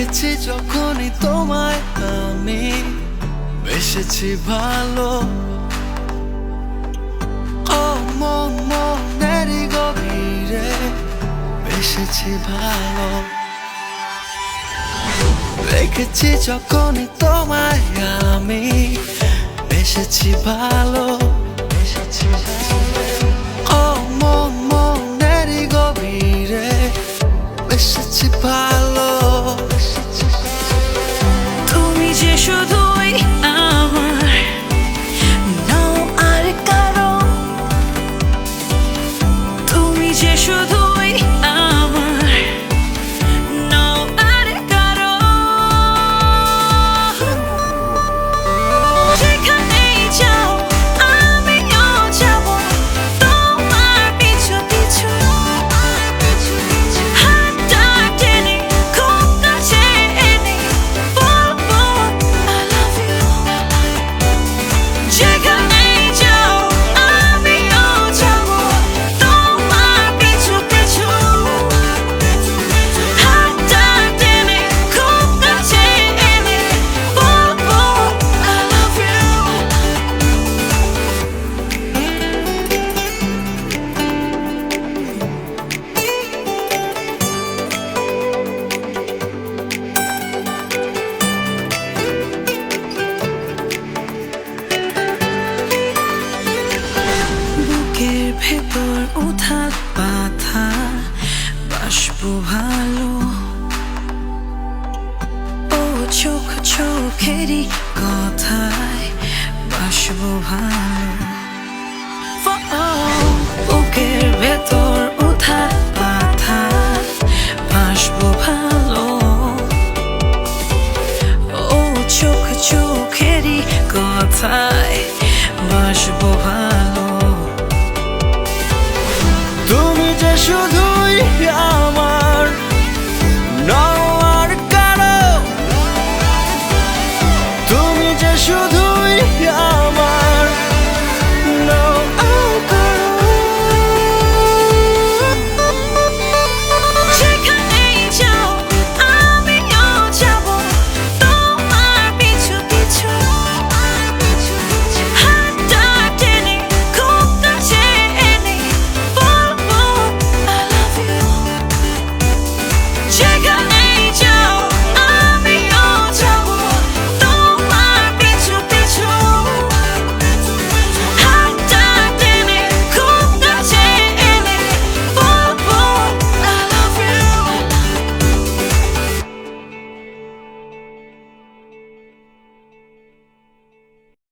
দেখেছি যখনই তোমায় আমি। বেসেছি ভালো। বেসেছি ভালো। দেখেছি যখনই তোমায় আমি। বেসেছি ভালো। şu ভেতর উঠার পাথা, বাষ্প ভালো। ও চোখ চোখেরই কথায় বাষ্প ভালো। বুকের ভেতর উথাল পাথা বাসব ভালো। ও চোখ চোখেরই কথায় ভালো।